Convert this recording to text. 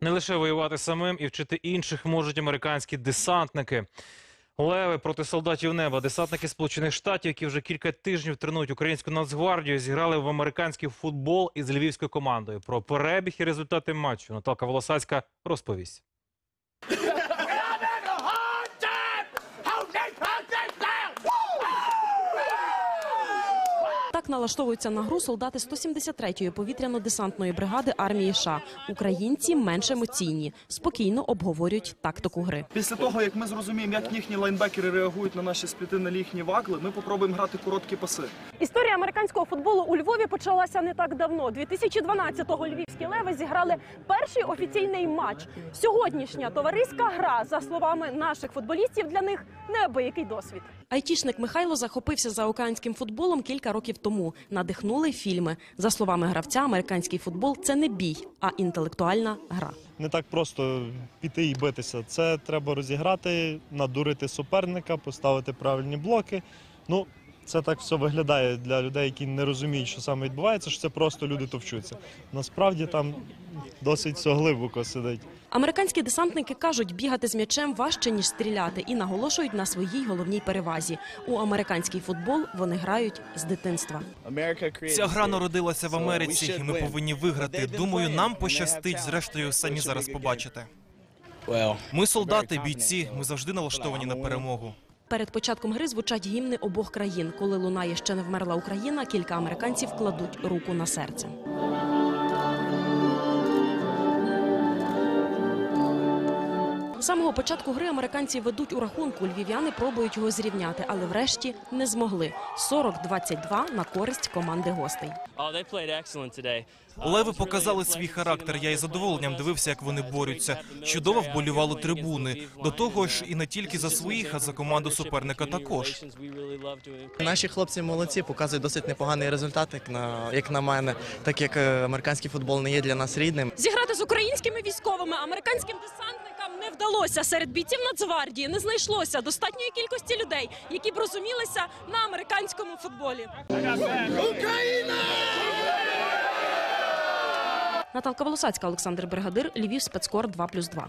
Не лише воювати самим і вчити інших можуть американські десантники. Леви проти солдатів неба. Десантники Сполучених Штатів, які вже кілька тижнів тренують українську нацгвардію, зіграли в американський футбол із львівською командою. Про перебіг і результати матчу Наталка Волосацька розповість. Так налаштовуються на гру солдати 173-ї повітряно-десантної бригади армії США. Українці менш емоційні, спокійно обговорюють тактику гри. Після того, як ми зрозуміємо, як їхні лайнбекери реагують на наші спліти на їхні вакли, ми попробуємо грати короткі паси. Історія американського футболу у Львові почалася не так давно. 2012-го львівські леви зіграли перший офіційний матч. Сьогоднішня товариська гра, за словами наших футболістів, для них неабиякий досвід. Айтішник Михайло захопився заокеанським футболом кілька років тому. Надихнули фільми. За словами гравця, американський футбол це не бій, а інтелектуальна гра. не так просто піти і битися. Це треба розіграти, надурити суперника, поставити правильні блоки. Ну, це так все виглядає для людей, які не розуміють, що саме відбувається, що це просто люди товчуться. Насправді там досить все глибоко сидить. Американські десантники кажуть, бігати з м'ячем важче ніж стріляти, і наголошують на своїй головній перевазі. У американський футбол вони грають з дитинства. Ця гра народилася в Америці, і ми повинні виграти. Думаю, нам пощастить. Зрештою, самі зараз побачите. Ми солдати, бійці. Ми завжди налаштовані на перемогу. Перед початком гри звучать гімни обох країн. Коли лунає ще не вмерла Україна, кілька американців кладуть руку на серце. З самого початку гри американці ведуть у рахунку. Львів'яни пробують його зрівняти, але врешті не змогли. 40-22 на користь команди гостей. Oh, Леви показали свій характер. Я із задоволенням дивився, як вони борються. Чудово вболівали against трибуни. До того ж, і не тільки за своїх, а за команду суперника також. Наші хлопці молодці, показують досить непоганий результат, як на, як на мене, так як е, американський футбол не є для нас рідним. Зіграти з українськими військовими американським десантникам не вдалося. Серед бійців Нацгвардії не знайшлося достатньої кількості людей, які б розумілися на американському футболі. Україна! Наталка Волосацька, Олександр Бригадир, Львів, спецкор 2+,2.